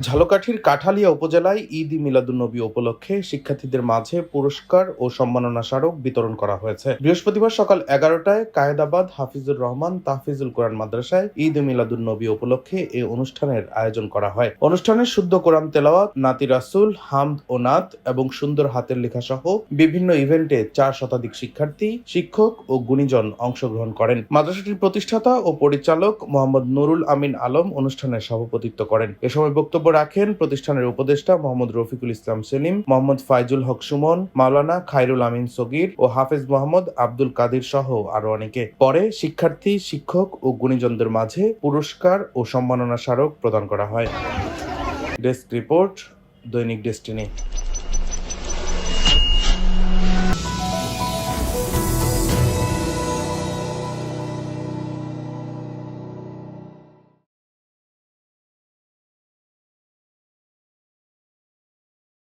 ঝালকাঠির কাঠালিয়া উপজেলায় ঈদ মিলাদুন্নবী উপলক্ষে শিক্ষার্থীদের মাঝে পুরস্কার ও সম্মাননা স্মারক বিতরণ করা হয়েছে। বৃহস্পতিবার সকাল এগারোটায় কায়েদাবাদ হাফিজুর রহমান তাহফিজুল কোরআন মাদ্রাসায় ঈদ মিলাদুন্নবী উপলক্ষে এই অনুষ্ঠানের আয়োজন করা হয়। অনুষ্ঠানে শুদ্ধ কোরআন তেলাওয়াত, নাতি রাসুল, হামদ ও নাত এবং সুন্দর হাতের লেখা সহ বিভিন্ন ইভেন্টে চার শতাধিক শিক্ষার্থী, শিক্ষক ও গুণীজন অংশগ্রহণ করেন। মাদ্রাসাটির প্রতিষ্ঠাতা ও পরিচালক মোহাম্মদ নুরুল আমিন আলম অনুষ্ঠানের সভাপতিত্ব করেন। এ সময় বক্তব্য রাখেন প্রতিষ্ঠানের উপদেষ্টা মোহাম্মদ রফিকুল ইসলাম সেলিম, মোহাম্মদ ফাইজুল হক সুমন, মাওলানা খাইরুল আমিন সগির ও হাফেজ মোহাম্মদ আব্দুল কাদির সহ আরও অনেকে। পরে শিক্ষার্থী, শিক্ষক ও গুণীজনদের মাঝে পুরস্কার ও সম্মাননা স্মারক প্রদান করা হয়। Desk report, Dainik Destiny.